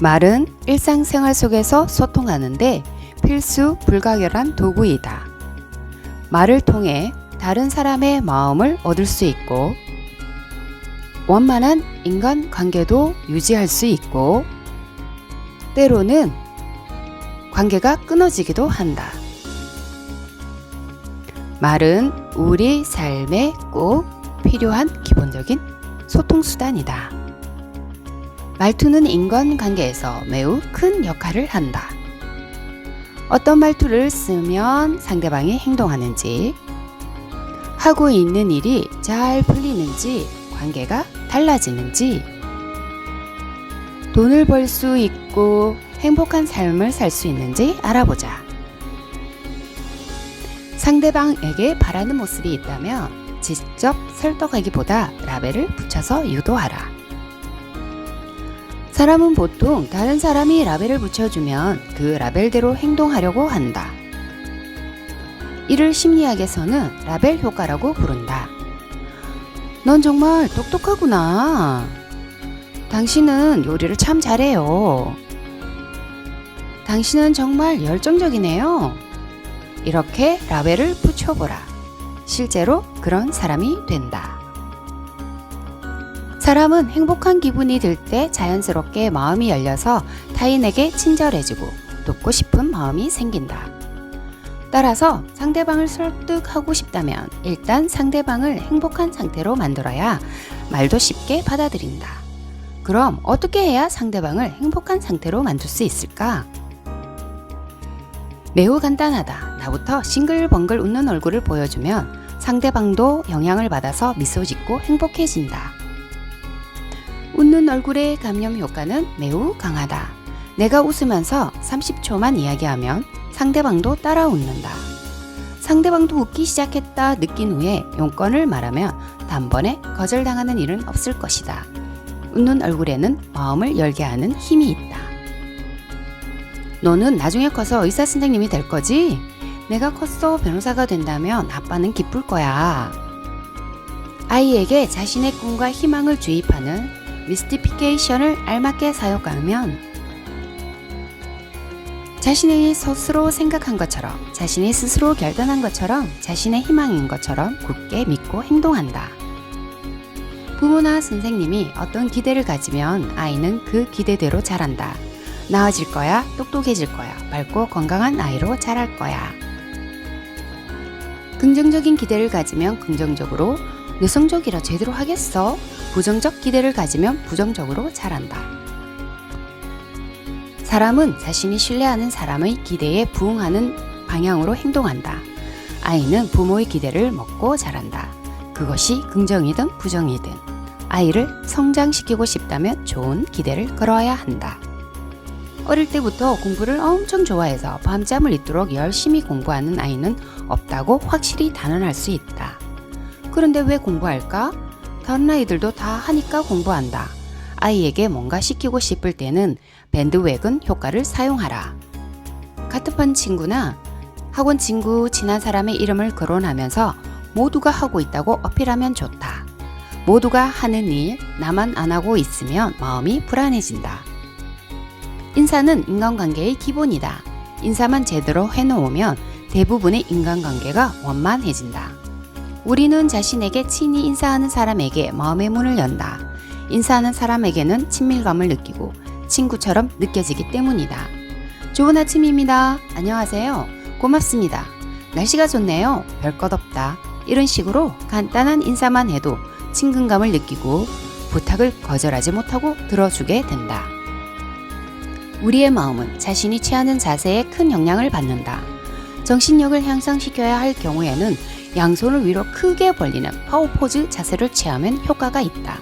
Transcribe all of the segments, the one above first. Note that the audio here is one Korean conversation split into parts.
말은 일상생활 속에서 소통하는데 필수 불가결한 도구이다. 말을 통해 다른 사람의 마음을 얻을 수 있고 원만한 인간 관계도 유지할 수 있고 때로는 관계가 끊어지기도 한다. 말은 우리 삶에 꼭 필요한 기본적인 소통수단이다. 말투는 인간관계에서 매우 큰 역할을 한다. 어떤 말투를 쓰면 상대방이 행동하는지, 하고 있는 일이 잘 풀리는지, 관계가 달라지는지, 돈을 벌 수 있고 행복한 삶을 살 수 있는지 알아보자. 상대방에게 바라는 모습이 있다면 직접 설득하기보다 라벨을 붙여서 유도하라. 사람은 보통 다른 사람이 라벨을 붙여주면 그 라벨대로 행동하려고 한다. 이를 심리학에서는 라벨 효과라고 부른다. 넌 정말 똑똑하구나. 당신은 요리를 참 잘해요. 당신은 정말 열정적이네요. 이렇게 라벨을 붙여보라. 실제로 그런 사람이 된다. 사람은 행복한 기분이 들 때 자연스럽게 마음이 열려서 타인에게 친절해지고 돕고 싶은 마음이 생긴다. 따라서 상대방을 설득하고 싶다면 일단 상대방을 행복한 상태로 만들어야 말도 쉽게 받아들인다. 그럼 어떻게 해야 상대방을 행복한 상태로 만들 수 있을까? 매우 간단하다. 나부터 싱글벙글 웃는 얼굴을 보여주면 상대방도 영향을 받아서 미소 짓고 행복해진다. 웃는 얼굴의 감염 효과는 매우 강하다. 내가 웃으면서 30초만 이야기하면 상대방도 따라 웃는다. 상대방도 웃기 시작했다 느낀 후에 용건을 말하면 단번에 거절당하는 일은 없을 것이다. 웃는 얼굴에는 마음을 열게 하는 힘이 있다. 너는 나중에 커서 의사 선생님이 될 거지? 내가 컸어 변호사가 된다면 아빠는 기쁠 거야. 아이에게 자신의 꿈과 희망을 주입하는 미스티피케이션을 알맞게 사용하면 자신이 스스로 생각한 것처럼 자신이 스스로 결단한 것처럼 자신의 희망인 것처럼 굳게 믿고 행동한다. 부모나 선생님이 어떤 기대를 가지면 아이는 그 기대대로 자란다. 나아질 거야, 똑똑해질 거야, 밝고 건강한 아이로 자랄 거야. 긍정적인 기대를 가지면 긍정적으로 내 성적이라 제대로 하겠어? 부정적 기대를 가지면 부정적으로 자란다. 사람은 자신이 신뢰하는 사람의 기대에 부응하는 방향으로 행동한다. 아이는 부모의 기대를 먹고 자란다. 그것이 긍정이든 부정이든 아이를 성장시키고 싶다면 좋은 기대를 걸어야 한다. 어릴 때부터 공부를 엄청 좋아해서 밤잠을 잊도록 열심히 공부하는 아이는 없다고 확실히 단언할 수 있다. 그런데 왜 공부할까? 다른 아이들도 다 하니까 공부한다. 아이에게 뭔가 시키고 싶을 때는 밴드웨건 효과를 사용하라. 같은 반 친구나 학원 친구, 친한 사람의 이름을 거론하면서 모두가 하고 있다고 어필하면 좋다. 모두가 하는 일, 나만 안 하고 있으면 마음이 불안해진다. 인사는 인간관계의 기본이다. 인사만 제대로 해놓으면 대부분의 인간관계가 원만해진다. 우리는 자신에게 친히 인사하는 사람에게 마음의 문을 연다. 인사하는 사람에게는 친밀감을 느끼고 친구처럼 느껴지기 때문이다. 좋은 아침입니다. 안녕하세요. 고맙습니다. 날씨가 좋네요. 별것 없다. 이런 식으로 간단한 인사만 해도 친근감을 느끼고 부탁을 거절하지 못하고 들어주게 된다. 우리의 마음은 자신이 취하는 자세에 큰 영향을 받는다. 정신력을 향상시켜야 할 경우에는 양손을 위로 크게 벌리는 파워 포즈 자세를 취하면 효과가 있다.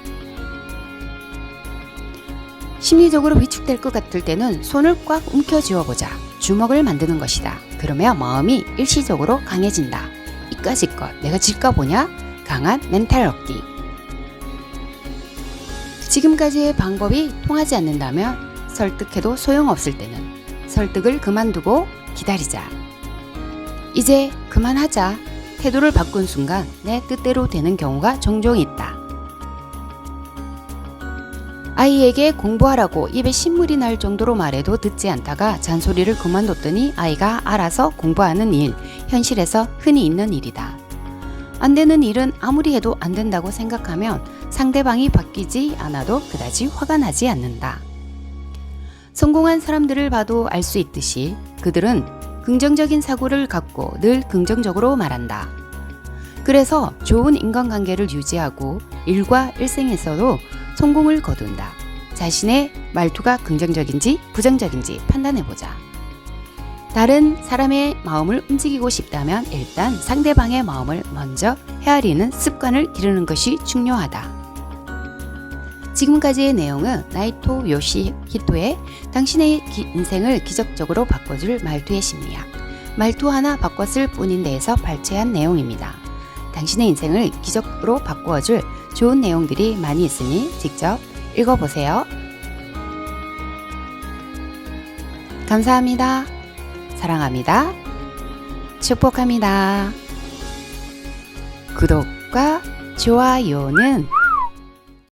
심리적으로 위축될 것 같을 때는 손을 꽉 움켜쥐어 보자. 주먹을 만드는 것이다. 그러면 마음이 일시적으로 강해진다. 이까짓것 내가 질까 보냐? 강한 멘탈 얻기. 지금까지의 방법이 통하지 않는다면 설득해도 소용없을 때는 설득을 그만두고 기다리자. 이제 그만하자. 태도를 바꾼 순간 내 뜻대로 되는 경우가 종종 있다. 아이에게 공부하라고 입에 신물이 날 정도로 말해도 듣지 않다가 잔소리를 그만뒀더니 아이가 알아서 공부하는 일, 현실에서 흔히 있는 일이다. 안 되는 일은 아무리 해도 안 된다고 생각하면 상대방이 바뀌지 않아도 그다지 화가 나지 않는다. 성공한 사람들을 봐도 알 수 있듯이 그들은 긍정적인 사고를 갖고 늘 긍정적으로 말한다. 그래서 좋은 인간관계를 유지하고 일과 일생에서도 성공을 거둔다. 자신의 말투가 긍정적인지 부정적인지 판단해보자. 다른 사람의 마음을 움직이고 싶다면 일단 상대방의 마음을 먼저 헤아리는 습관을 기르는 것이 중요하다. 지금까지의 내용은 나이토 요시히토의 당신의 기- 인생을 기적적으로 바꿔줄 말투의 심리학, 말투 하나 바꿨을 뿐인데에서 발췌한 내용입니다. 당신의 인생을 기적으로 바꾸어줄 좋은 내용들이 많이 있으니 직접 읽어보세요. 감사합니다. 사랑합니다. 축복합니다. 구독과 좋아요는